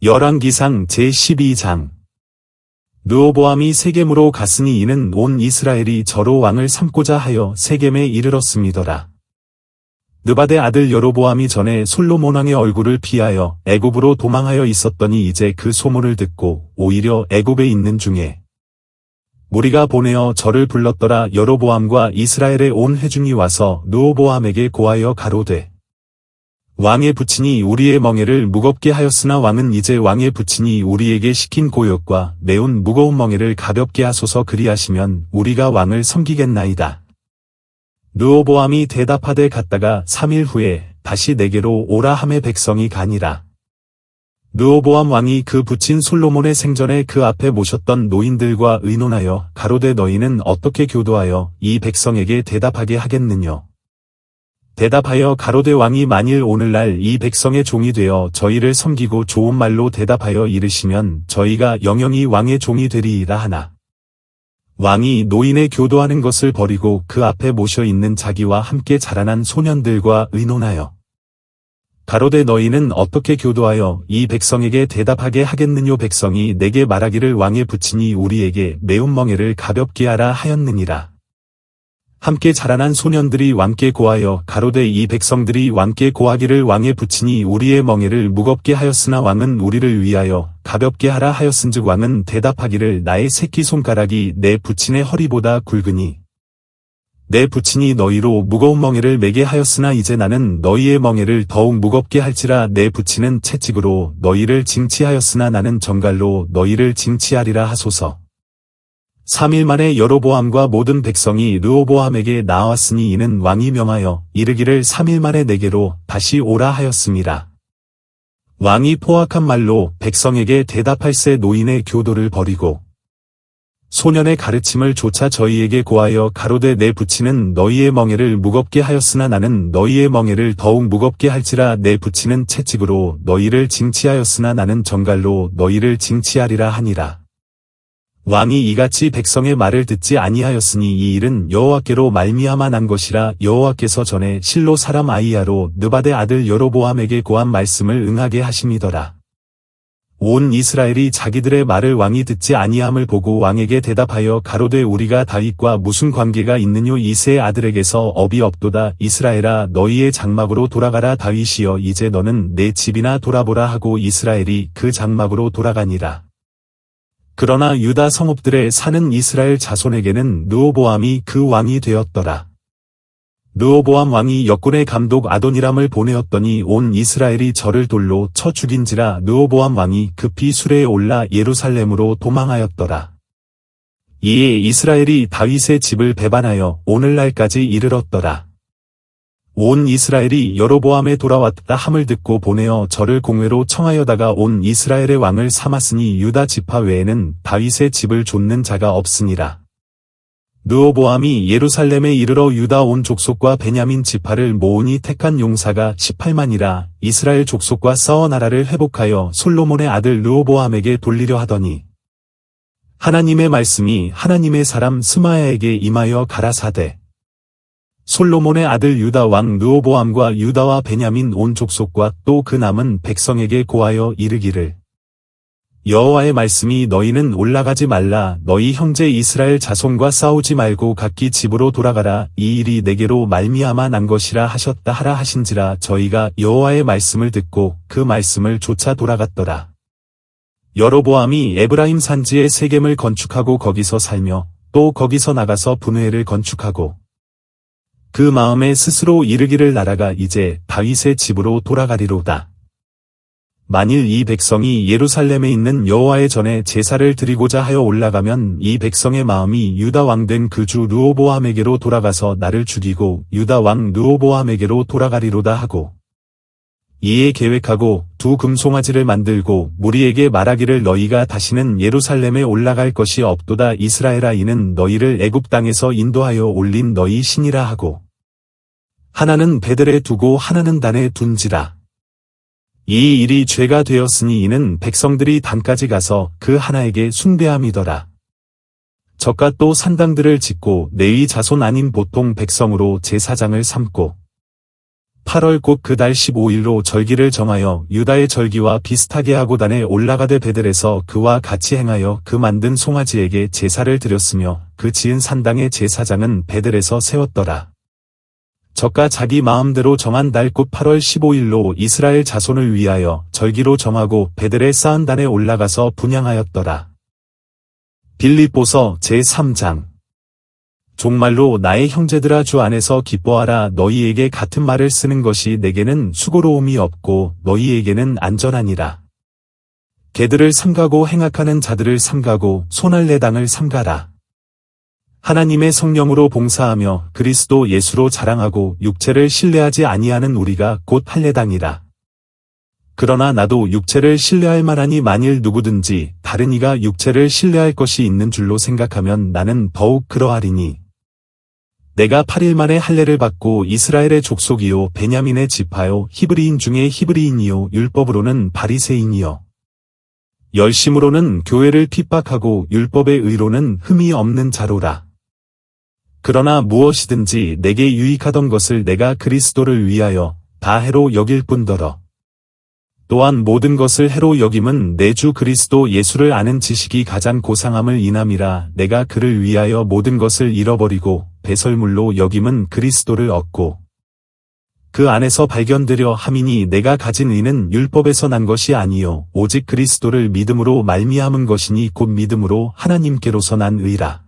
열왕기상 제12장 르호보암이 세겜으로 갔으니 이는 온 이스라엘이 저로 왕을 삼고자 하여 세겜에 이르렀음이더라. 느바데 아들 여로보암이 전에 솔로몬 왕의 얼굴을 피하여 애굽으로 도망하여 있었더니 이제 그 소문을 듣고 오히려 애굽에 있는 중에 무리가 보내어 저를 불렀더라 여로보암과 이스라엘의 온 회중이 와서 르호보암에게 고하여 가로되 왕의 부친이 우리의 멍에를 무겁게 하였으나 왕은 이제 왕의 부친이 우리에게 시킨 고역과 매운 무거운 멍에를 가볍게 하소서 그리하시면 우리가 왕을 섬기겠나이다. 르호보암이 대답하되 갔다가 3일 후에 다시 내게로 오라 함의 백성이 가니라. 르호보암 왕이 그 부친 솔로몬의 생전에 그 앞에 모셨던 노인들과 의논하여 가로되 너희는 어떻게 교도하여 이 백성에게 대답하게 하겠느냐. 대답하여 가로대 왕이 만일 오늘날 이 백성의 종이 되어 저희를 섬기고 좋은 말로 대답하여 이르시면 저희가 영영이 왕의 종이 되리이라 하나. 왕이 노인의 교도하는 것을 버리고 그 앞에 모셔 있는 자기와 함께 자라난 소년들과 의논하여 가로대 너희는 어떻게 교도하여 이 백성에게 대답하게 하겠느뇨 백성이 내게 말하기를 왕의 부친이 우리에게 매운 멍에를 가볍게 하라 하였느니라. 함께 자라난 소년들이 왕께 고하여 가로되 이 백성들이 왕께 고하기를 왕의 부친이 우리의 멍에를 무겁게 하였으나 왕은 우리를 위하여 가볍게 하라 하였은즉 왕은 대답하기를 나의 새끼 손가락이 내 부친의 허리보다 굵으니 내 부친이 너희로 무거운 멍에를 매게 하였으나 이제 나는 너희의 멍에를 더욱 무겁게 할지라 내 부친은 채찍으로 너희를 징치하였으나 나는 정갈로 너희를 징치하리라 하소서. 3일 만에 여로보암과 모든 백성이 르호보암에게 나왔으니 이는 왕이 명하여 이르기를 3일 만에 내게로 다시 오라 하였습니다. 왕이 포악한 말로 백성에게 대답할새 노인의 교도를 버리고 소년의 가르침을 조차 저희에게 고하여 가로되 내 부치는 너희의 멍에를 무겁게 하였으나 나는 너희의 멍에를 더욱 무겁게 할지라 내 부치는 채찍으로 너희를 징치하였으나 나는 정갈로 너희를 징치하리라 하니라. 왕이 이같이 백성의 말을 듣지 아니하였으니 이 일은 여호와께로 말미암아 난 것이라 여호와께서 전에 실로 사람 아이야로 느바데 아들 여로보암에게 고한 말씀을 응하게 하심이더라. 온 이스라엘이 자기들의 말을 왕이 듣지 아니함을 보고 왕에게 대답하여 가로되 우리가 다윗과 무슨 관계가 있느뇨 이세의 아들에게서 업이 없도다 이스라엘아 너희의 장막으로 돌아가라 다윗이여 이제 너는 내 집이나 돌아보라 하고 이스라엘이 그 장막으로 돌아가니라. 그러나 유다 성읍들에 사는 이스라엘 자손에게는 느오보암이 그 왕이 되었더라. 느오보암 왕이 역군의 감독 아도니람을 보내었더니 온 이스라엘이 저를 돌로 쳐 죽인지라 느오보암 왕이 급히 수레에 올라 예루살렘으로 도망하였더라. 이에 이스라엘이 다윗의 집을 배반하여 오늘날까지 이르렀더라. 온 이스라엘이 여로보암에 돌아왔다 함을 듣고 보내어 저를 공회로 청하여다가 온 이스라엘의 왕을 삼았으니 유다 지파 외에는 다윗의 집을 좇는 자가 없으니라. 느오보암이 예루살렘에 이르러 유다 온 족속과 베냐민 지파를 모으니 택한 용사가 18만이라 이스라엘 족속과 싸워 나라를 회복하여 솔로몬의 아들 느오보암에게 돌리려 하더니 하나님의 말씀이 하나님의 사람 스마야에게 임하여 가라사대 솔로몬의 아들 유다 왕 느오보암과 유다와 베냐민 온 족속과 또 그 남은 백성에게 고하여 이르기를. 여호와의 말씀이 너희는 올라가지 말라. 너희 형제 이스라엘 자손과 싸우지 말고 각기 집으로 돌아가라. 이 일이 내게로 말미암아 난 것이라 하셨다 하라 하신지라 저희가 여호와의 말씀을 듣고 그 말씀을 쫓아 돌아갔더라. 여로보암이 에브라임 산지에 세겜을 건축하고 거기서 살며 또 거기서 나가서 분회를 건축하고 그 마음에 스스로 이르기를 나라가 이제 다윗의 집으로 돌아가리로다. 만일 이 백성이 예루살렘에 있는 여호와의 전에 제사를 드리고자 하여 올라가면 이 백성의 마음이 유다 왕 된 그 주 르오보암에게로 돌아가서 나를 죽이고 유다 왕 르오보암에게로 돌아가리로다 하고 이에 계획하고 두 금송아지를 만들고 무리에게 말하기를 너희가 다시는 예루살렘에 올라갈 것이 없도다 이스라엘아 이는 너희를 애굽 땅에서 인도하여 올린 너희 신이라 하고 하나는 베들에 두고 하나는 단에 둔지라. 이 일이 죄가 되었으니 이는 백성들이 단까지 가서 그 하나에게 숭배함이더라. 저가 또 산당들을 짓고 내위 자손 아닌 보통 백성으로 제사장을 삼고 8월 곧 그달 15일로 절기를 정하여 유다의 절기와 비슷하게 하고 단에 올라가되 베델에서 그와 같이 행하여 그 만든 송아지에게 제사를 드렸으며 그 지은 산당의 제사장은 베델에서 세웠더라. 저가 자기 마음대로 정한 달곧 8월 15일로 이스라엘 자손을 위하여 절기로 정하고 베델의 쌓은 단에 올라가서 분양하였더라. 빌립보서 제3장 종말로 나의 형제들아 주 안에서 기뻐하라 너희에게 같은 말을 쓰는 것이 내게는 수고로움이 없고 너희에게는 안전하니라. 개들을 삼가고 행악하는 자들을 삼가고 손할례당을 삼가라. 하나님의 성령으로 봉사하며 그리스도 예수로 자랑하고 육체를 신뢰하지 아니하는 우리가 곧 할례당이라. 그러나 나도 육체를 신뢰할 만하니 만일 누구든지 다른 이가 육체를 신뢰할 것이 있는 줄로 생각하면 나는 더욱 그러하리니. 내가 8일 만에 할례를 받고 이스라엘의 족속이요 베냐민의 지파요 히브리인 중에 히브리인이요 율법으로는 바리새인이요 열심으로는 교회를 핍박하고 율법의 의로는 흠이 없는 자로라. 그러나 무엇이든지 내게 유익하던 것을 내가 그리스도를 위하여 다 해로 여길 뿐더러 또한 모든 것을 해로 여김은 내 주 그리스도 예수를 아는 지식이 가장 고상함을 인함이라 내가 그를 위하여 모든 것을 잃어버리고 배설물로 여김은 그리스도를 얻고 그 안에서 발견되려 함이니 내가 가진 의는 율법에서 난 것이 아니요 오직 그리스도를 믿음으로 말미암은 것이니 곧 믿음으로 하나님께로서 난 의라.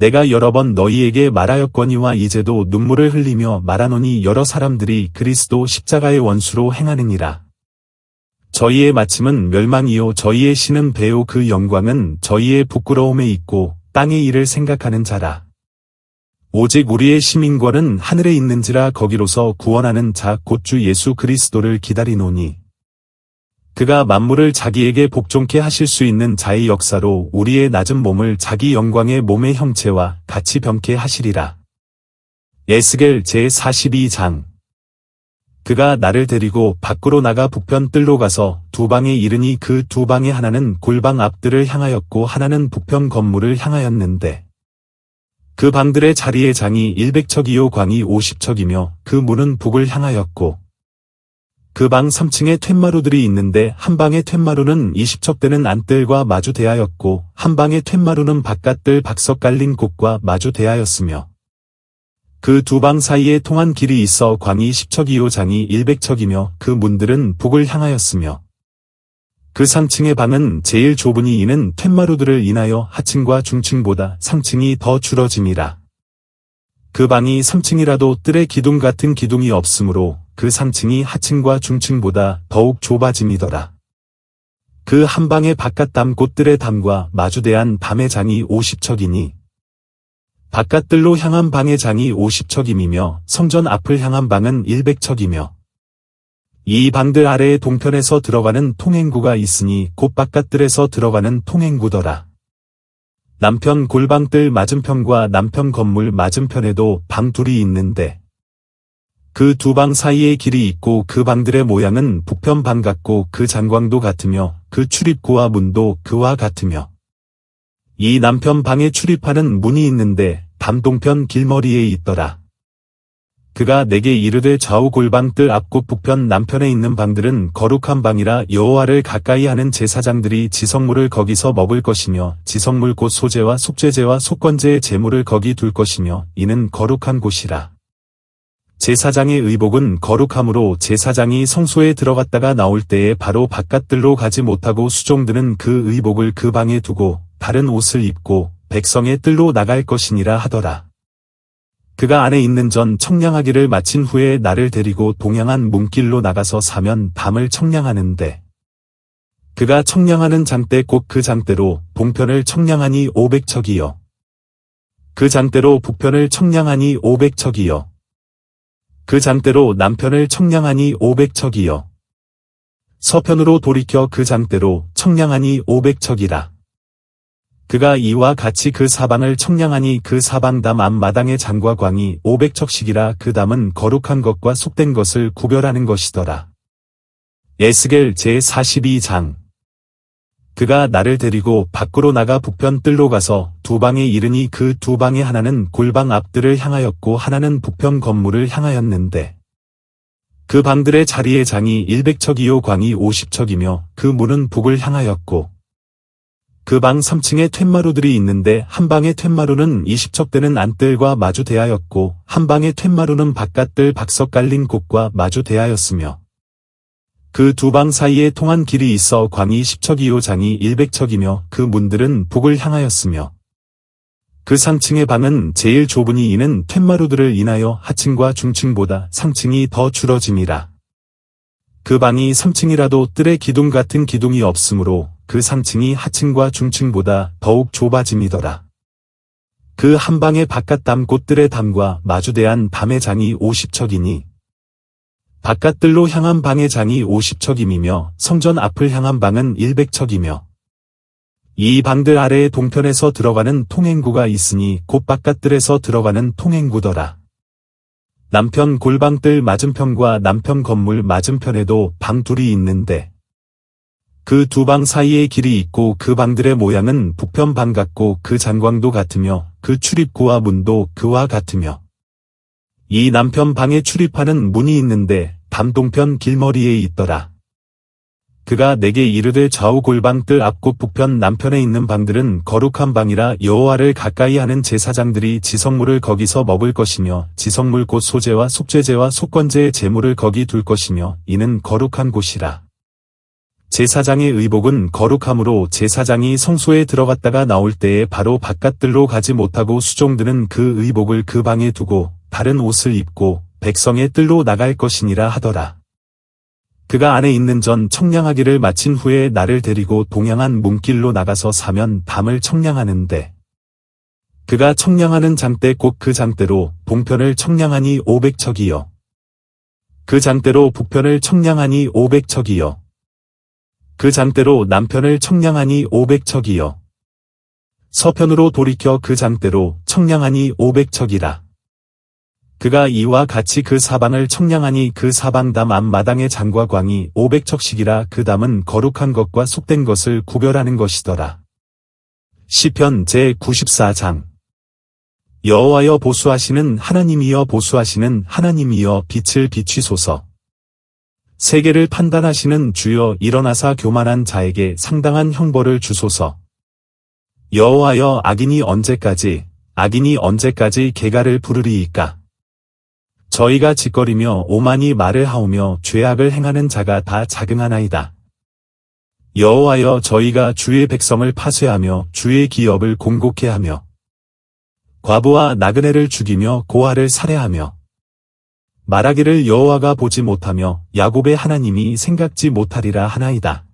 내가 여러 번 너희에게 말하였거니와 이제도 눈물을 흘리며 말하노니 여러 사람들이 그리스도 십자가의 원수로 행하느니라. 저희의 마침은 멸망이요 저희의 신은 배요 그 영광은 저희의 부끄러움에 있고 땅의 일을 생각하는 자라. 오직 우리의 시민권은 하늘에 있는지라 거기로서 구원하는 자 곧 주 예수 그리스도를 기다리노니. 그가 만물을 자기에게 복종케 하실 수 있는 자의 역사로 우리의 낮은 몸을 자기 영광의 몸의 형체와 같이 병케 하시리라. 에스겔 제42장 그가 나를 데리고 밖으로 나가 북편 뜰로 가서 두 방에 이르니 그 두 방의 하나는 골방 앞들을 향하였고 하나는 북편 건물을 향하였는데 그 방들의 자리의 장이 100척이요 광이 50척이며 그 문은 북을 향하였고 그 방 3층에 툇마루들이 있는데 한 방의 툇마루는 20척 되는 안뜰과 마주 대하였고 한 방의 툇마루는 바깥들 박석 깔린 곳과 마주 대하였으며 그 두 방 사이에 통한 길이 있어 광이 10척이요 장이 100척이며 그 문들은 북을 향하였으며 그 상층의 방은 제일 좁으니 이는 툇마루들을 인하여 하층과 중층보다 상층이 더 줄어짐이라. 그 방이 3층이라도 뜰의 기둥 같은 기둥이 없으므로 그 상층이 하층과 중층보다 더욱 좁아짐이더라. 그 한 방의 바깥 담 곳들의 담과 마주대한 밤의 장이 50척이니 바깥들로 향한 방의 장이 50척임이며 성전 앞을 향한 방은 100척이며 이 방들 아래에 동편에서 들어가는 통행구가 있으니 곧 바깥들에서 들어가는 통행구더라. 남편 골방뜰 맞은편과 남편 건물 맞은편에도 방 둘이 있는데 그 두 방 사이에 길이 있고 그 방들의 모양은 북편 방 같고 그 장광도 같으며 그 출입구와 문도 그와 같으며 이 남편 방에 출입하는 문이 있는데 담동편 길머리에 있더라. 그가 내게 이르되 좌우 골방 뜰 앞곳 북편 남편에 있는 방들은 거룩한 방이라 여호와를 가까이 하는 제사장들이 지성물을 거기서 먹을 것이며 지성물 곧 소제와 속죄제와 속건제의 제물을 거기 둘 것이며 이는 거룩한 곳이라. 제사장의 의복은 거룩함으로 제사장이 성소에 들어갔다가 나올 때에 바로 바깥들로 가지 못하고 수종드는 그 의복을 그 방에 두고 다른 옷을 입고 백성의 뜰로 나갈 것이니라 하더라. 그가 안에 있는 전 청량하기를 마친 후에 나를 데리고 동양한 문길로 나가서 사면 밤을 청량하는데 그가 청량하는 장대 곧 그 장대로 동편을 청량하니 오백척이요. 그 장대로 북편을 청량하니 오백척이요. 그 장대로 남편을 청량하니 오백척이요. 서편으로 돌이켜 그 장대로 청량하니 오백척이라. 그가 이와 같이 그 사방을 청량하니 그 사방 담 앞마당의 장과 광이 오백 척씩이라 그 담은 거룩한 것과 속된 것을 구별하는 것이더라. 에스겔 제42장 그가 나를 데리고 밖으로 나가 북편 뜰로 가서 두 방에 이르니 그 두 방의 하나는 골방 앞뜰을 향하였고 하나는 북편 건물을 향하였는데 그 방들의 자리의 장이 100척이요 광이 50척이며 그 문은 북을 향하였고 그 방 3층에 툇마루들이 있는데 한 방의 툇마루는 20척 되는 안뜰과 마주 대하였고 한 방의 툇마루는 바깥뜰 박석 깔린 곳과 마주 대하였으며 그 두 방 사이에 통한 길이 있어 광이 10척이요 장이 100척이며 그 문들은 북을 향하였으며 그 상층의 방은 제일 좁으니 이는 툇마루들을 인하여 하층과 중층보다 상층이 더 줄어짐이라. 그 방이 3층이라도 뜰에 기둥 같은 기둥이 없으므로 그 상층이 하층과 중층보다 더욱 좁아짐이더라. 그 한 방의 바깥 담 곳들의 담과 마주대한 밤의 장이 50척이니 바깥들로 향한 방의 장이 50척임이며 성전 앞을 향한 방은 100척이며 이 방들 아래에 동편에서 들어가는 통행구가 있으니 곧 바깥들에서 들어가는 통행구더라. 남편 골방뜰 맞은편과 남편 건물 맞은편에도 방 둘이 있는데 그 두 방 사이에 길이 있고 그 방들의 모양은 북편 방 같고 그 잔광도 같으며 그 출입구와 문도 그와 같으며 이 남편 방에 출입하는 문이 있는데 담동편 길머리에 있더라. 그가 내게 이르되 좌우 골방 뜰 앞곳 북편 남편에 있는 방들은 거룩한 방이라 여호와를 가까이 하는 제사장들이 지성물을 거기서 먹을 것이며 지성물 곧 소제와 속죄제와 속건제의 제물을 거기 둘 것이며 이는 거룩한 곳이라. 제사장의 의복은 거룩함으로 제사장이 성소에 들어갔다가 나올 때에 바로 바깥들로 가지 못하고 수종드는 그 의복을 그 방에 두고 다른 옷을 입고 백성의 뜰로 나갈 것이니라 하더라. 그가 안에 있는 전 청량하기를 마친 후에 나를 데리고 동양한 문길로 나가서 사면 밤을 청량하는데 그가 청량하는 장대 곧 그 장대로 동편을 청량하니 오백척이요. 그 장대로 북편을 청량하니 오백척이요. 그 장대로 남편을 청량하니 오백척이요. 서편으로 돌이켜 그 장대로 청량하니 오백척이라. 그가 이와 같이 그 사방을 청량하니 그 사방 담 앞마당의 장과 광이 500척씩이라 그 담은 거룩한 것과 속된 것을 구별하는 것이더라. 시편 제94장 여호와여 보수하시는 하나님이여 보수하시는 하나님이여 빛을 비추소서. 세계를 판단하시는 주여 일어나사 교만한 자에게 상당한 형벌을 주소서. 여호와여 악인이 언제까지 악인이 언제까지 개가를 부르리이까 저희가 짓거리며 오만이 말을 하오며 죄악을 행하는 자가 다 자긍하나이다. 여호와여 저희가 주의 백성을 파쇄하며 주의 기업을 공곡해 하며 과부와 나그네를 죽이며 고아를 살해하며 말하기를 여호와가 보지 못하며 야곱의 하나님이 생각지 못하리라 하나이다.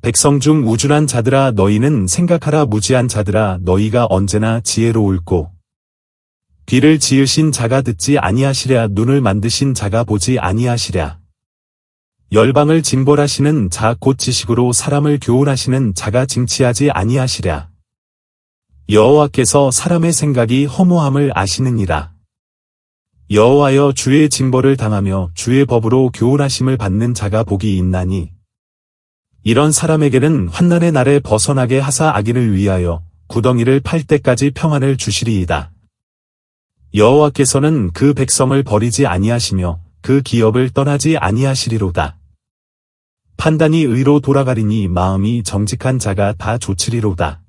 백성 중 우준한 자들아 너희는 생각하라 무지한 자들아 너희가 언제나 지혜로울고 귀를 지으신 자가 듣지 아니하시랴 눈을 만드신 자가 보지 아니하시랴. 열방을 징벌하시는 자 곧 지식으로 사람을 교훈하시는 자가 징치하지 아니하시랴. 여호와께서 사람의 생각이 허무함을 아시느니라. 여호와여 주의 징벌을 당하며 주의 법으로 교훈하심을 받는 자가 복이 있나니 이런 사람에게는 환난의 날에 벗어나게 하사 악인을 위하여 구덩이를 팔 때까지 평안을 주시리이다. 여호와께서는 그 백성을 버리지 아니하시며 그 기업을 떠나지 아니하시리로다. 판단이 의로 돌아가리니 마음이 정직한 자가 다 조치리로다.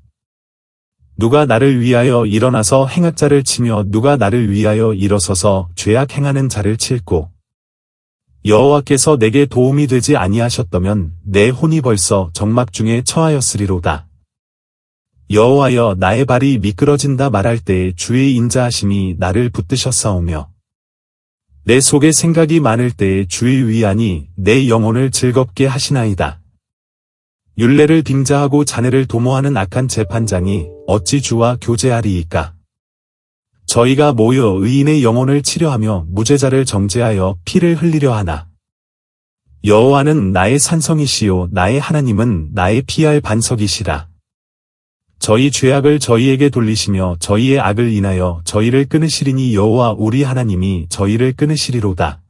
누가 나를 위하여 일어나서 행악자를 치며 누가 나를 위하여 일어서서 죄악 행하는 자를 칠고 여호와께서 내게 도움이 되지 아니하셨다면 내 혼이 벌써 정막 중에 처하였으리로다. 여호와여 나의 발이 미끄러진다 말할 때에 주의 인자하심이 나를 붙드셨사오며 내 속에 생각이 많을 때에 주의 위안이 내 영혼을 즐겁게 하시나이다. 율례를 빙자하고 자네를 도모하는 악한 재판장이 어찌 주와 교제하리이까. 저희가 모여 의인의 영혼을 치료하며 무죄자를 정죄하여 피를 흘리려 하나. 여호와는 나의 산성이시요 나의 하나님은 나의 피할 반석이시라. 저희 죄악을 저희에게 돌리시며 저희의 악을 인하여 저희를 끊으시리니 여호와 우리 하나님이 저희를 끊으시리로다.